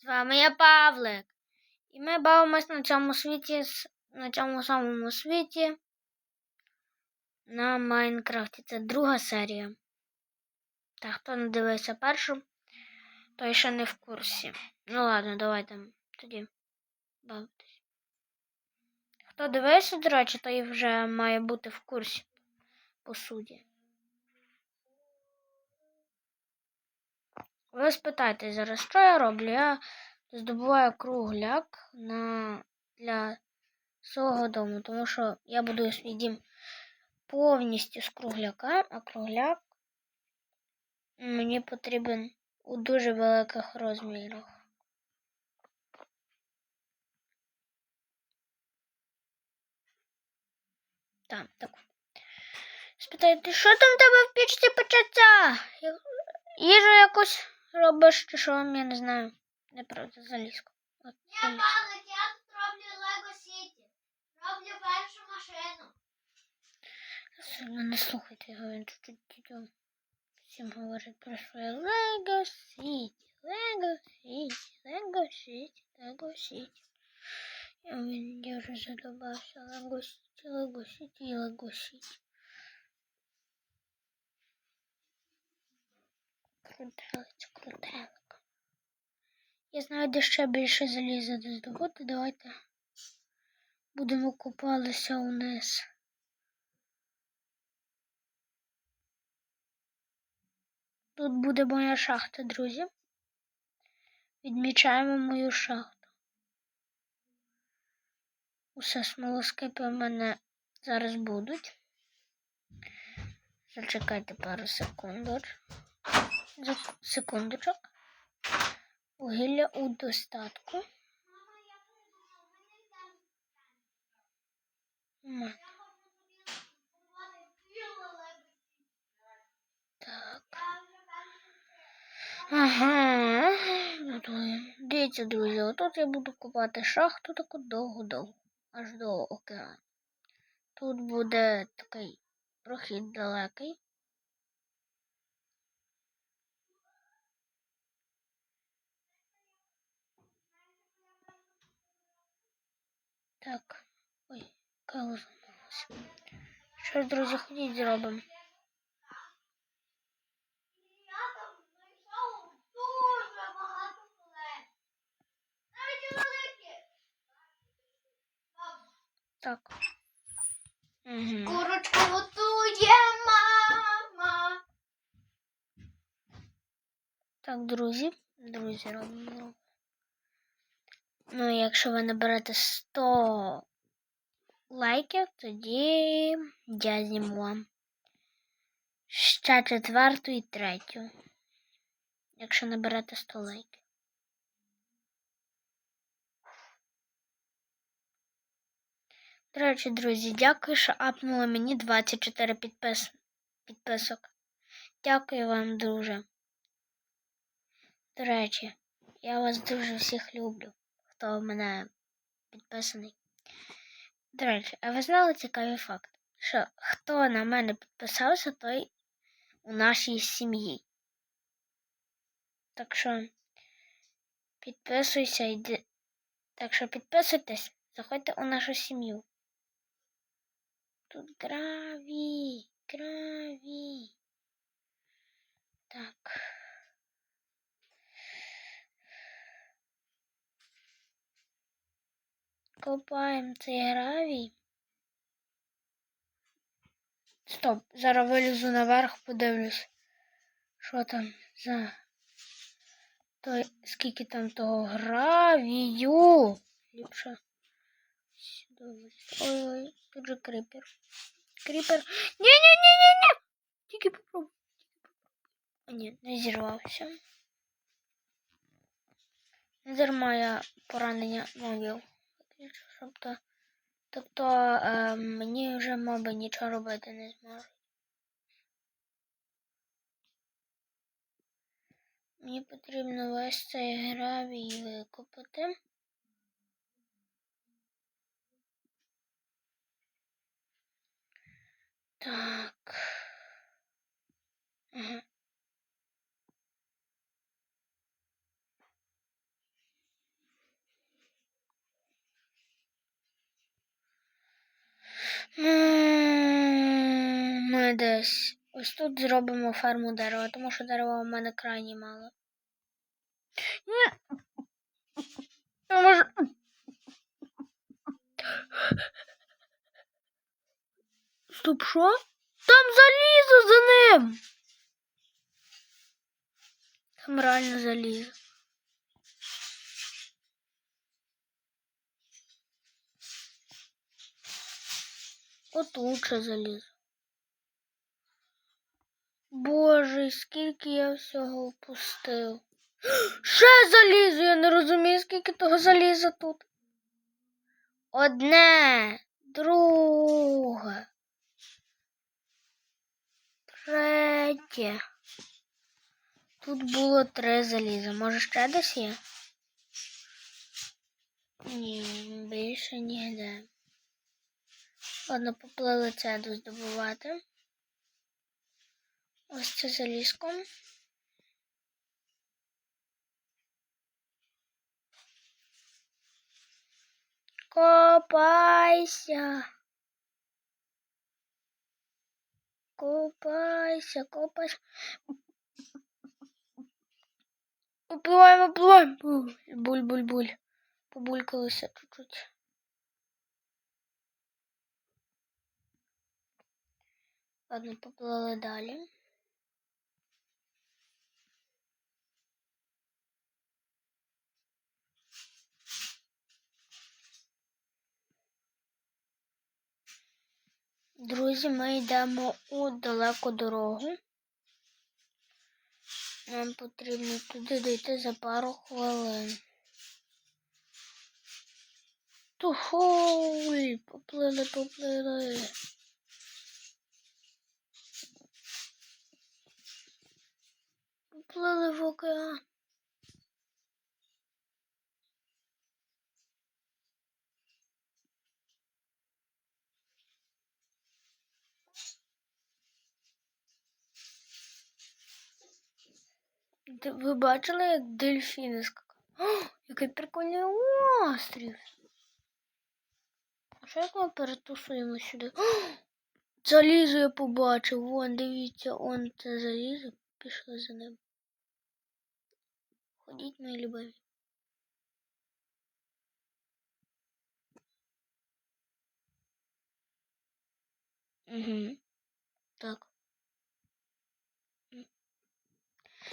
З вами я Павлик. І ми бавимось на цьому світі, на цьому самому світі на Майнкрафті. Це друга серія. Та хто не дивився першу, той ще не в курсі. Ну ладно, давайте тоді бавитись. Хто дивився, до речі, той вже має бути в курсі, по суті. Ви спитаєте зараз, що я роблю? Я здобуваю кругляк на... для свого дому, тому що я будую свій дім повністю з кругляка, а кругляк мені потрібен у дуже великих розмірах. Так, так. Спитаєте, що там в тебе в пічці печеться? Їжу якусь робиш, чи що, я не знаю. Неправда, залізку. От, Я залізку. Павлик, я тут роблю Лего Сіті. Роблю першу машину. Сильно не слухайте його, він чуть-чуть дідьом. Всім говорить про своє Лего Сіті, Лего Сіті, Лего Сіті, Лего Сіті. Я, він- я вже задобався Лего Сіті, Лего Сіті і Лего Сіті. Крутелець, крутелик. Я знаю, де ще більше заліза доздобути. Давайте будемо купалися униз. Тут буде моя шахта, друзі. Відмічаємо мою шахту. Усе смолоскипи в мене зараз будуть. Зачекайте пару секундочок. Зак- Секундочок. Вугілля у достатку. Мама, я. Так. Ага. Готуємо. Дивіться, друзі, отут я буду купати шахту таку довго-довго, аж до океану. Тут буде такий прохід далекий. Так. Ой, каву замовилася. Що ж, друзі, ходіть зробимо. Я там знайшов дуже багато колес. Навіть і великі. Бабусь, Так. Угу. Курочку готує мама. Так, друзі. Друзі, робимо. Ну, якщо ви наберете 100 лайків, тоді я зніму вам ще четверту і третю. Якщо наберете 100 лайків. До речі, друзі, дякую, що апнули мені 24 підпис... підписок. Дякую вам дуже. До речі, я вас дуже всіх люблю, хто в мене підписаний. До речі, а ви знали цікавий факт, що хто на мене підписався, той у нашій сім'ї. Так що підписуйся йди. Так що підписуйтесь, заходьте у нашу сім'ю. Тут граві, граві. Так. Копаємо цей гравій. Стоп, зараз вилізу наверх, подивлюсь, що там за той, скільки там того гравію. Ліпше. Ой-ой, тут же крипер. Крипер. Ні-ні-ні-ні-ні! Тільки попробуй. Ні, не зірвався. Не дарма я поранення мовив. Тобто, тобто е, мені вже моби нічого робити не зможуть. Мені потрібно весь цей гравій викопати. Так. Ага. Ми десь ось тут зробимо ферму дерева, тому що дерева у мене крайні мало. Ні. Я. Стоп, що? Там залізо за ним. Там реально залізо. От лучше залізо. Боже, скільки я всього впустив. Ще залізо, я не розумію, скільки того заліза тут. Одне, друге, третє. Тут було три заліза. Може ще десь є? Ні, більше ніде. Ладно, поплили це доздобувати. Ось це залізко. Копайся. Копайся, копайся. Попливаємо, попливаємо. Буль-буль-буль. Побулькалося чуть-чуть. Ладно, поплили далі. Друзі, ми йдемо у далеку дорогу. Нам потрібно туди дійти за пару хвилин. Тухуй, поплили, поплили. Поплили в океан. Ви бачили, як дельфіни скакали? О, який прикольний острів. А що як ми перетусуємо сюди? О, залізо я побачив. Вон, дивіться, он це залізо. Пішли за ним. Ходіть, мої любові. Угу. Так.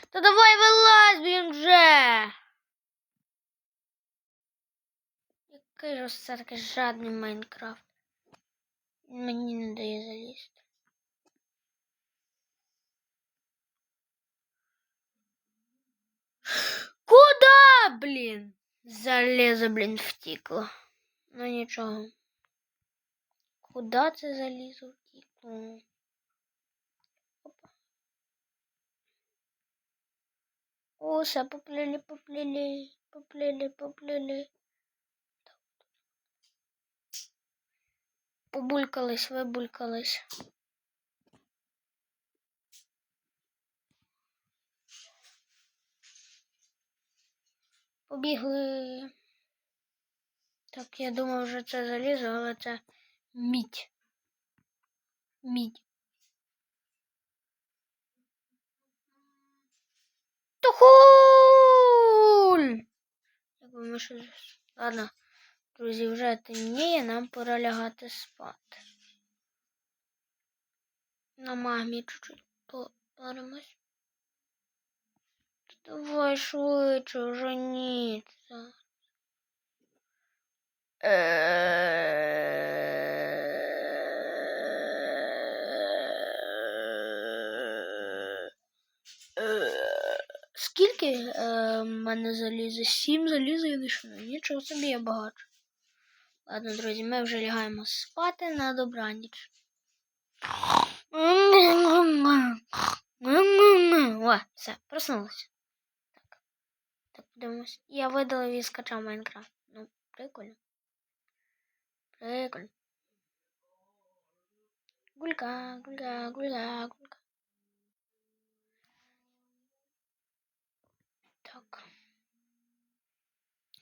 Та давай вилазь, блін, вже. Який такий жадний Майнкрафт. Мені не дає залізти. Куда, блін? Залізо, блін, втікло. Ну нічого. Куда це залізо втікло? О, все, поплили, поплили, поплили, поплили. Побулькались, вибулькались. Побігли. Так, я думав, вже це залізо, але це мідь. Мідь. Щось... Ладно, друзі, вже темніє, нам пора лягати спати. На магмі чуть-чуть попаримось. Давай швидше, вже ніч. за- Скільки е, в мене залізе? Сім заліза і лише. Нічого собі я багато. Ладно, друзі, ми вже лягаємо спати на добраніч. О, все, проснулася. Так. Так, подивимось. Я видалив і скачав Майнкрафт. Ну, прикольно. Прикольно. Гулька, гулька, гулька, гулька.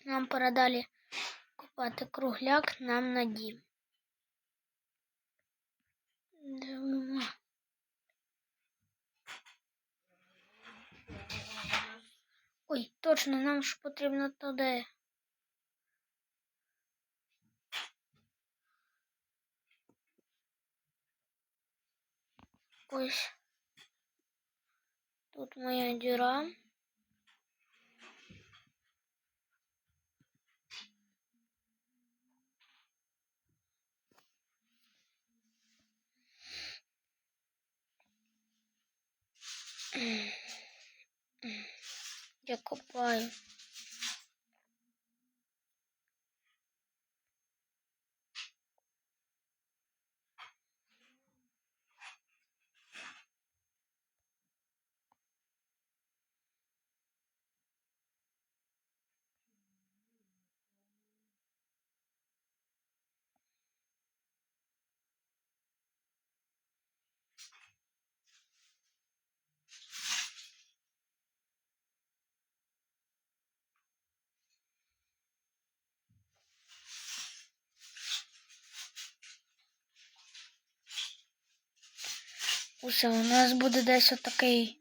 Нам пора далі купати кругляк нам на дім. Дивимо. Ой, точно нам ж потрібно туди. Ось тут моя дюра. Я копаю. Усе, у нас буде десь отакий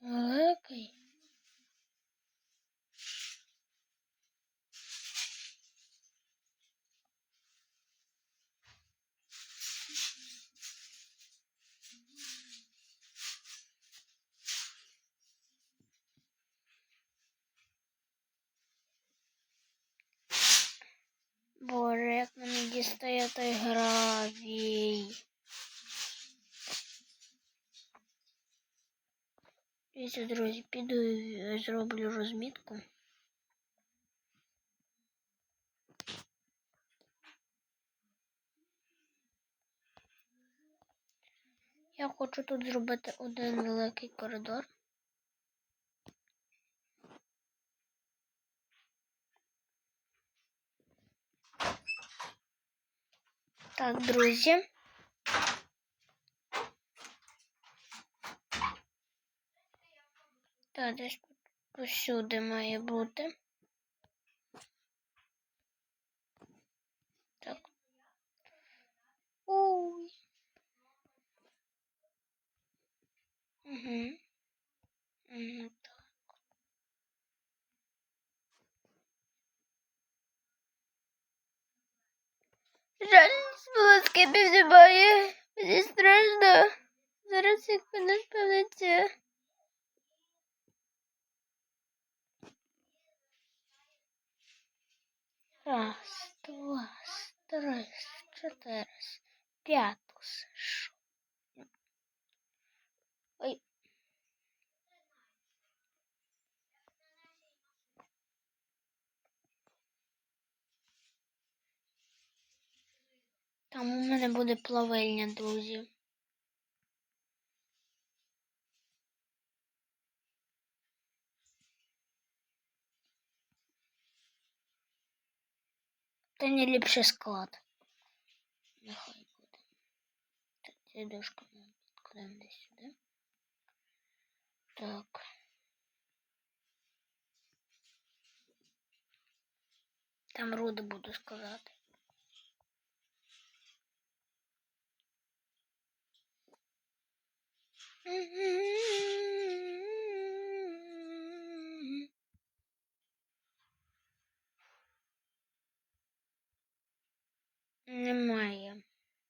великий. Боже, як мені дістає той гравій. Дивіться, друзі, піду і зроблю розмітку. Я хочу тут зробити один великий коридор. Так, друзі. Так, десь усюди має бути. Так. Ой. Угу. Угу, так. Жаль, волоски піднімає. Мені страшно. Зараз як мене спалиться. Раз, два, три, чотири, п'ятус. ш- Ой. Там у мене буде плавильня, друзі. Та не ліпше склад. Нехай буде. Так, дідушка ми підкладемо десь сюди. Так. Там руди буду сказати. Немає.